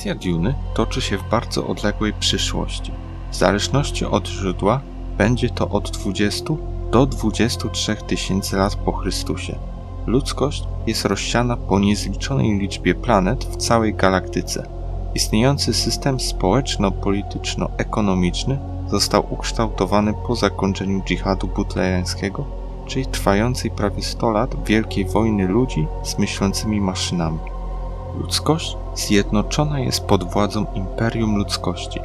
Kwestia Duny toczy się w bardzo odległej przyszłości. W zależności od źródła będzie to od 20 do 23 tysięcy lat po Chrystusie. Ludzkość jest rozsiana po niezliczonej liczbie planet w całej galaktyce. Istniejący system społeczno-polityczno-ekonomiczny został ukształtowany po zakończeniu dżihadu butlejańskiego, czyli trwającej prawie 100 lat wielkiej wojny ludzi z myślącymi maszynami. Ludzkość zjednoczona jest pod władzą Imperium Ludzkości.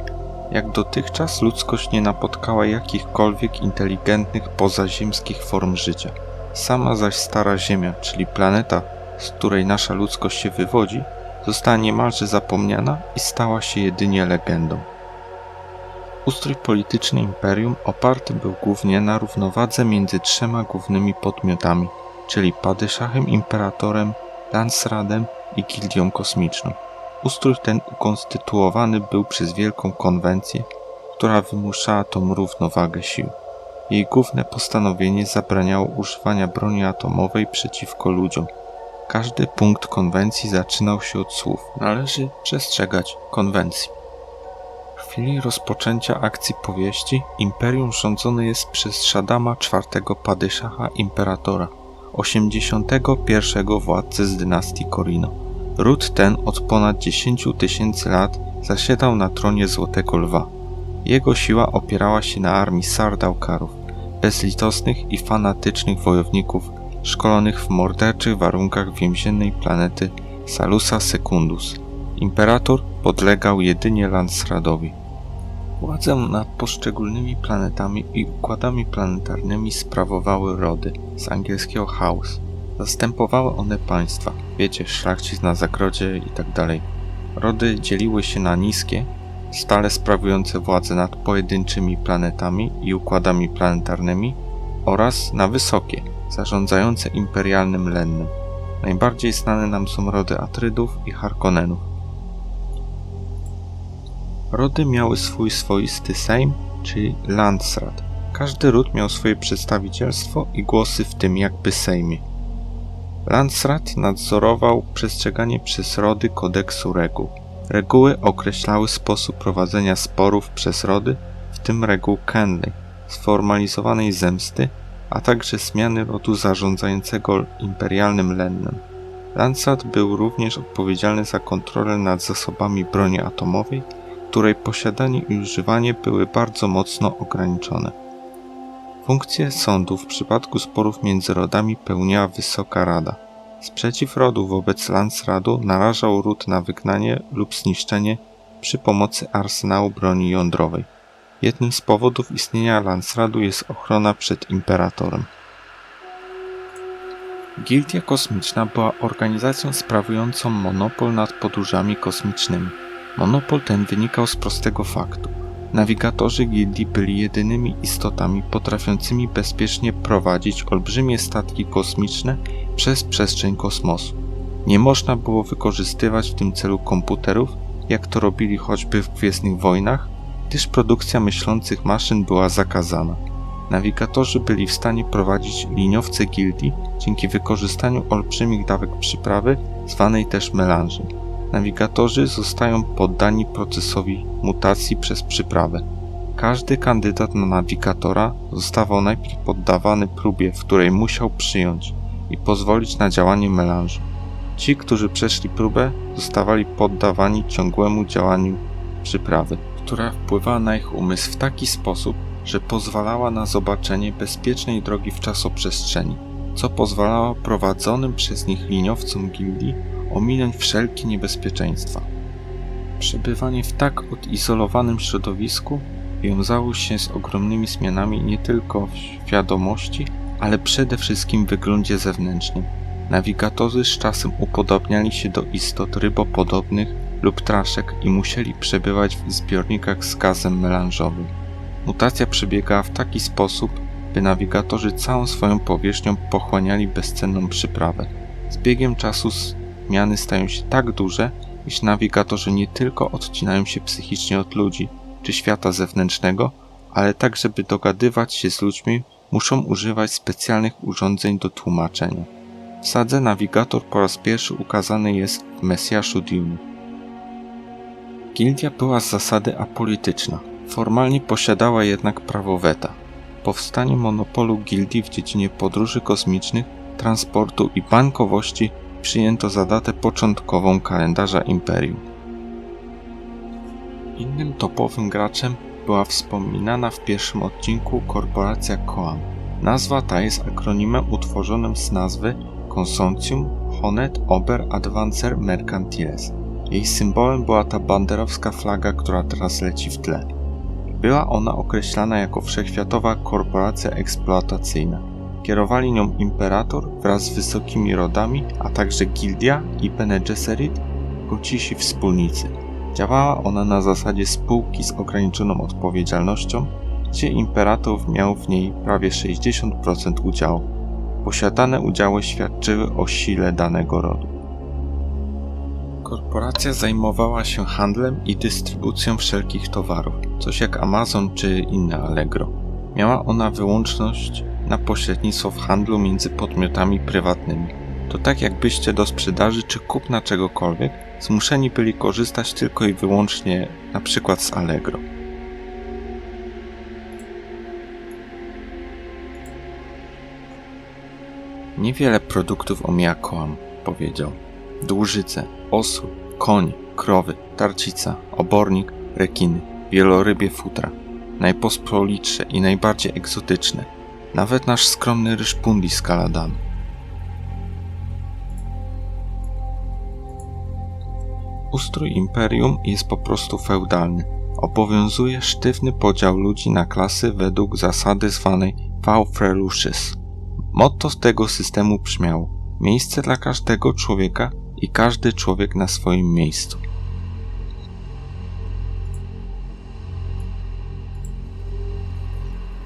Jak dotychczas ludzkość nie napotkała jakichkolwiek inteligentnych pozaziemskich form życia. Sama zaś Stara Ziemia, czyli planeta, z której nasza ludzkość się wywodzi, została niemalże zapomniana i stała się jedynie legendą. Ustrój polityczny imperium oparty był głównie na równowadze między trzema głównymi podmiotami, czyli Padyszachem Imperatorem, Landsradem i Gildią Kosmiczną. Ustrój ten ukonstytuowany był przez Wielką Konwencję, która wymuszała tą równowagę sił. Jej główne postanowienie zabraniało używania broni atomowej przeciwko ludziom. Każdy punkt konwencji zaczynał się od słów: Należy przestrzegać konwencji. W chwili rozpoczęcia akcji powieści, imperium rządzone jest przez Shaddama IV Padyszacha Imperatora, 81 władcę z dynastii Korino. Ród ten od ponad 10 tysięcy lat zasiadał na tronie Złotego Lwa. Jego siła opierała się na armii Sardaukarów, bezlitosnych i fanatycznych wojowników szkolonych w morderczych warunkach więziennej planety Salusa Secundus. Imperator podlegał jedynie Lansradowi. Władzę nad poszczególnymi planetami i układami planetarnymi sprawowały rody, z angielskiego house. Zastępowały one państwa, wiecie, szlachcic na zagrodzie i tak. Rody dzieliły się na niskie, stale sprawujące władzę nad pojedynczymi planetami i układami planetarnymi oraz na wysokie, zarządzające imperialnym lennem. Najbardziej znane nam są rody Atrydów i Harkonnenów. Rody miały swój swoisty Sejm, czyli Landsrat. Każdy ród miał swoje przedstawicielstwo i głosy w tym jakby Sejmie. Landsrat nadzorował przestrzeganie przez rody kodeksu reguł. Reguły określały sposób prowadzenia sporów przez rody, w tym reguł Kenley, sformalizowanej zemsty, a także zmiany rodu zarządzającego imperialnym lennem. Landsat był również odpowiedzialny za kontrolę nad zasobami broni atomowej, której posiadanie i używanie były bardzo mocno ograniczone. Funkcję sądu w przypadku sporów między rodami pełniła Wysoka Rada. Sprzeciw rodu wobec Landsradu narażał ród na wygnanie lub zniszczenie przy pomocy arsenału broni jądrowej. Jednym z powodów istnienia Landsradu jest ochrona przed imperatorem. Gildia Kosmiczna była organizacją sprawującą monopol nad podróżami kosmicznymi. Monopol ten wynikał z prostego faktu. Nawigatorzy gildii byli jedynymi istotami potrafiącymi bezpiecznie prowadzić olbrzymie statki kosmiczne przez przestrzeń kosmosu. Nie można było wykorzystywać w tym celu komputerów, jak to robili choćby w Gwiezdnych Wojnach, gdyż produkcja myślących maszyn była zakazana. Nawigatorzy byli w stanie prowadzić liniowce gildii dzięki wykorzystaniu olbrzymich dawek przyprawy, zwanej też melanżem. Nawigatorzy zostają poddani procesowi mutacji przez przyprawę. Każdy kandydat na nawigatora zostawał najpierw poddawany próbie, w której musiał przyjąć i pozwolić na działanie melanżu. Ci, którzy przeszli próbę, zostawali poddawani ciągłemu działaniu przyprawy, która wpływała na ich umysł w taki sposób, że pozwalała na zobaczenie bezpiecznej drogi w czasoprzestrzeni, co pozwalało prowadzonym przez nich liniowcom gildii ominąć wszelkie niebezpieczeństwa. Przebywanie w tak odizolowanym środowisku wiązało się z ogromnymi zmianami nie tylko w świadomości, ale przede wszystkim w wyglądzie zewnętrznym. Nawigatorzy z czasem upodobniali się do istot rybopodobnych lub traszek i musieli przebywać w zbiornikach z gazem melanżowym. Mutacja przebiegała w taki sposób, by nawigatorzy całą swoją powierzchnią pochłaniali bezcenną przyprawę. Z biegiem czasu zmiany stają się tak duże, iż nawigatorzy nie tylko odcinają się psychicznie od ludzi czy świata zewnętrznego, ale także by dogadywać się z ludźmi, muszą używać specjalnych urządzeń do tłumaczenia. W sadze nawigator po raz pierwszy ukazany jest w Mesjaszu Dune. Gildia była z zasady apolityczna, formalnie posiadała jednak prawo weta. Powstanie monopolu gildii w dziedzinie podróży kosmicznych, transportu i bankowości przyjęto za datę początkową kalendarza Imperium. Innym topowym graczem była wspominana w pierwszym odcinku korporacja Coam. Nazwa ta jest akronimem utworzonym z nazwy Consortium Honet Ober Advancer Mercantiles. Jej symbolem była ta banderowska flaga, która teraz leci w tle. Była ona określana jako wszechświatowa korporacja eksploatacyjna. Kierowali nią imperator wraz z wysokimi rodami, a także gildia i Bene Gesserit jako wspólnicy. Działała ona na zasadzie spółki z ograniczoną odpowiedzialnością, gdzie imperator miał w niej prawie 60% udziału. Posiadane udziały świadczyły o sile danego rodu. Korporacja zajmowała się handlem i dystrybucją wszelkich towarów, coś jak Amazon czy inne Allegro. Miała ona wyłączność na pośrednictwo w handlu między podmiotami prywatnymi. To tak jakbyście do sprzedaży czy kupna czegokolwiek zmuszeni byli korzystać tylko i wyłącznie na przykład z Allegro. Niewiele produktów omija kołam, powiedział. Dłużyce, osły, koń, krowy, tarcica, obornik, rekiny, wielorybie futra. Najpospolitsze i najbardziej egzotyczne. Nawet nasz skromny ryż pundi z kaladami. Ustrój imperium jest po prostu feudalny. Obowiązuje sztywny podział ludzi na klasy według zasady zwanej Vaufreluches. Motto tego systemu brzmiało: Miejsce dla każdego człowieka i każdy człowiek na swoim miejscu.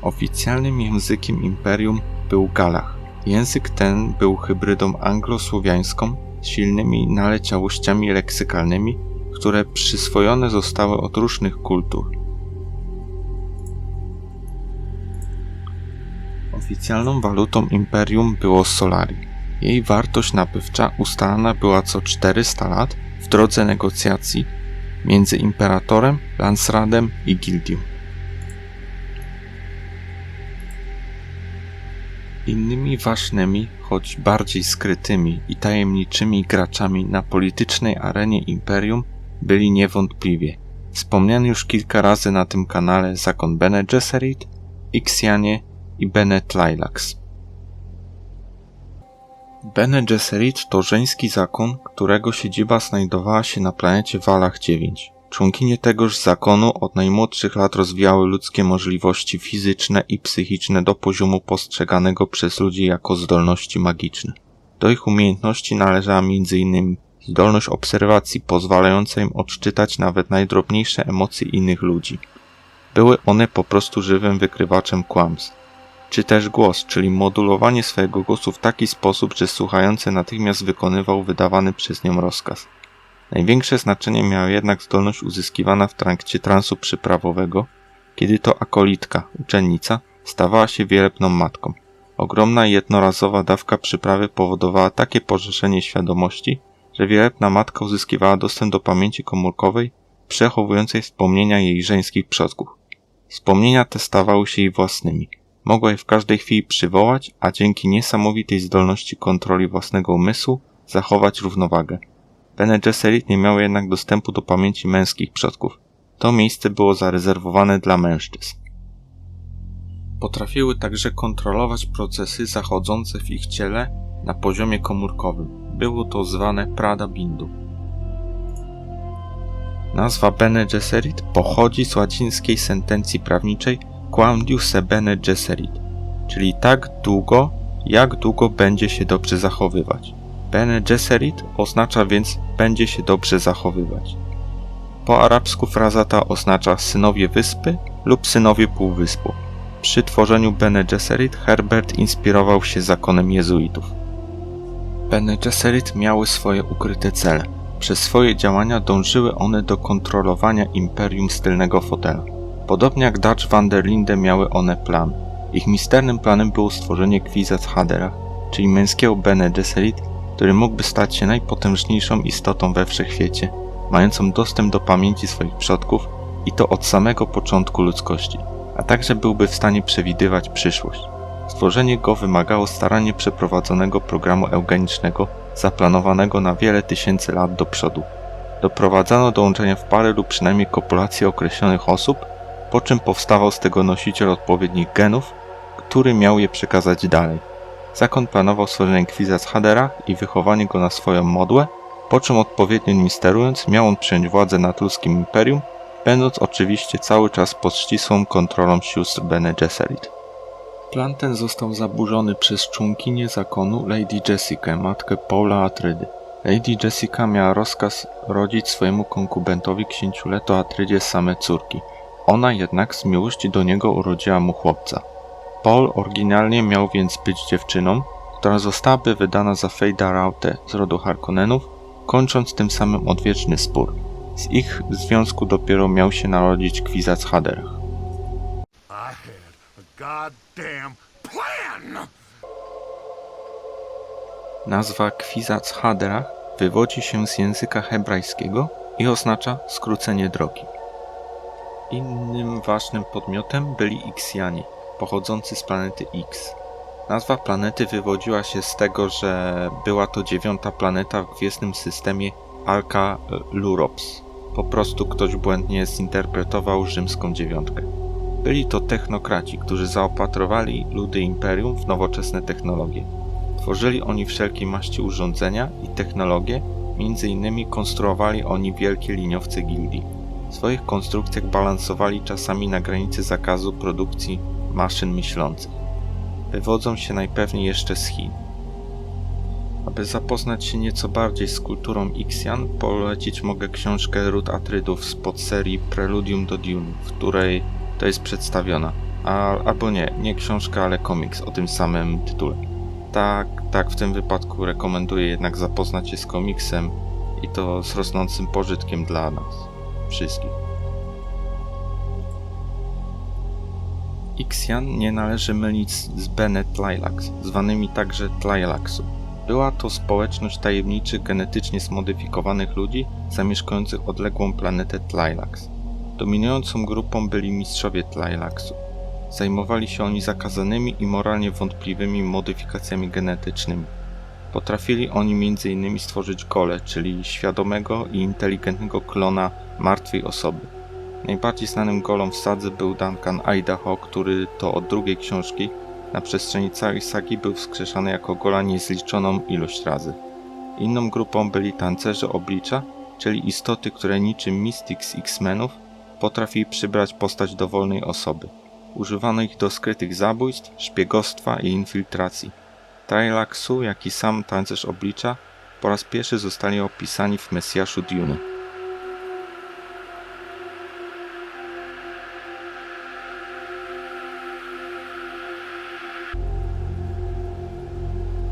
Oficjalnym językiem imperium był Galach. Język ten był hybrydą anglosłowiańską z silnymi naleciałościami leksykalnymi, które przyswojone zostały od różnych kultur. Oficjalną walutą imperium było solari. Jej wartość nabywcza ustalana była co 400 lat w drodze negocjacji między imperatorem, Lansradem i gildią. Innymi ważnymi, choć bardziej skrytymi i tajemniczymi graczami na politycznej arenie imperium byli niewątpliwie wspomniany już kilka razy na tym kanale zakon Bene Gesserit, Ixianie i Bene Tleilax. Bene Gesserit to żeński zakon, którego siedziba znajdowała się na planecie Walach 9. Członkinie tegoż zakonu od najmłodszych lat rozwijały ludzkie możliwości fizyczne i psychiczne do poziomu postrzeganego przez ludzi jako zdolności magiczne. Do ich umiejętności należała m.in. zdolność obserwacji pozwalająca im odczytać nawet najdrobniejsze emocje innych ludzi. Były one po prostu żywym wykrywaczem kłamstw. Czy też głos, czyli modulowanie swojego głosu w taki sposób, że słuchający natychmiast wykonywał wydawany przez nią rozkaz. Największe znaczenie miała jednak zdolność uzyskiwana w trakcie transu przyprawowego, kiedy to akolitka, uczennica, stawała się wielebną matką. Ogromna jednorazowa dawka przyprawy powodowała takie porzeszenie świadomości, że wielebna matka uzyskiwała dostęp do pamięci komórkowej przechowującej wspomnienia jej żeńskich przodków. Wspomnienia te stawały się jej własnymi. Mogła je w każdej chwili przywołać, a dzięki niesamowitej zdolności kontroli własnego umysłu zachować równowagę. Bene Gesserit nie miały jednak dostępu do pamięci męskich przodków. To miejsce było zarezerwowane dla mężczyzn. Potrafiły także kontrolować procesy zachodzące w ich ciele na poziomie komórkowym. Było to zwane Prada Bindu. Nazwa Bene Gesserit pochodzi z łacińskiej sentencji prawniczej Quamdiuse Bene Gesserit, czyli tak długo, jak długo będzie się dobrze zachowywać. Bene Gesserit oznacza więc będzie się dobrze zachowywać. Po arabsku fraza ta oznacza synowie wyspy lub synowie półwyspu. Przy tworzeniu Bene Gesserit Herbert inspirował się zakonem jezuitów. Bene Gesserit miały swoje ukryte cele. Przez swoje działania dążyły one do kontrolowania imperium z tylnego fotela. Podobnie jak Dutch van der Linde miały one plan. Ich misternym planem było stworzenie Kwisatz Haderach, czyli męskiego Bene Gesserit, który mógłby stać się najpotężniejszą istotą we wszechświecie. mającą dostęp do pamięci swoich przodków i to od samego początku ludzkości, a także byłby w stanie przewidywać przyszłość. Stworzenie go wymagało starannie przeprowadzonego programu eugenicznego zaplanowanego na wiele tysięcy lat do przodu. Doprowadzano do łączenia w pary lub przynajmniej kopulacji określonych osób, po czym powstawał z tego nosiciel odpowiednich genów, który miał je przekazać dalej. Zakon planował stworzenie Kwiza Hadera i wychowanie go na swoją modłę, po czym odpowiednio nim sterując miał on przejąć władzę nad ludzkim imperium, będąc oczywiście cały czas pod ścisłą kontrolą sióstr Bene Gesserit. Plan ten został zaburzony przez członkinię zakonu Lady Jessica, matkę Paula Atrydy. Lady Jessica miała rozkaz rodzić swojemu konkubentowi księciuleto Atrydzie same córki. Ona jednak z miłości do niego urodziła mu chłopca. Paul oryginalnie miał więc być dziewczyną, która zostałaby wydana za Fejda Rautę z rodu Harkonnenów, kończąc tym samym odwieczny spór. Z ich związku dopiero miał się narodzić Kwizac Haderach. Nazwa Kwizac Haderach wywodzi się z języka hebrajskiego i oznacza skrócenie drogi. Innym ważnym podmiotem byli Ixianie, pochodzący z planety X. Nazwa planety wywodziła się z tego, że była to dziewiąta planeta w gwiezdnym systemie Alka Lurops. Po prostu ktoś błędnie zinterpretował rzymską dziewiątkę. Byli to technokraci, którzy zaopatrowali ludy imperium w nowoczesne technologie. Tworzyli oni wszelkiej maści urządzenia i technologie, między innymi konstruowali oni wielkie liniowce gildii. W swoich konstrukcjach balansowali czasami na granicy zakazu produkcji maszyn myślących. Wywodzą się najpewniej jeszcze z Chin. Aby zapoznać się nieco bardziej z kulturą Ixian, polecić mogę książkę Ród Atrydów z podserii Preludium do Dune, w której to jest przedstawiona. A, albo nie, nie książka, ale komiks o tym samym tytule. Tak, tak, w tym wypadku rekomenduję jednak zapoznać się z komiksem i to z rosnącym pożytkiem dla nas wszystkich. Ixian nie należy mylić z Bene Tlilax, zwanymi także Tlilaxu. Była to społeczność tajemniczych, genetycznie zmodyfikowanych ludzi zamieszkujących odległą planetę Tlilax. Dominującą grupą byli mistrzowie Tlilaxu. Zajmowali się oni zakazanymi i moralnie wątpliwymi modyfikacjami genetycznymi. Potrafili oni m.in. stworzyć gole, czyli świadomego i inteligentnego klona martwej osoby. Najbardziej znanym golem w sadze był Duncan Idaho, który to od drugiej książki na przestrzeni całej sagi był wskrzeszany jako gola niezliczoną ilość razy. Inną grupą byli tancerze oblicza, czyli istoty, które niczym Mystic z X-Menów potrafili przybrać postać dowolnej osoby. Używano ich do skrytych zabójstw, szpiegostwa i infiltracji. Trylaxu, jak i sam tancerz oblicza po raz pierwszy zostali opisani w Mesjaszu Dune.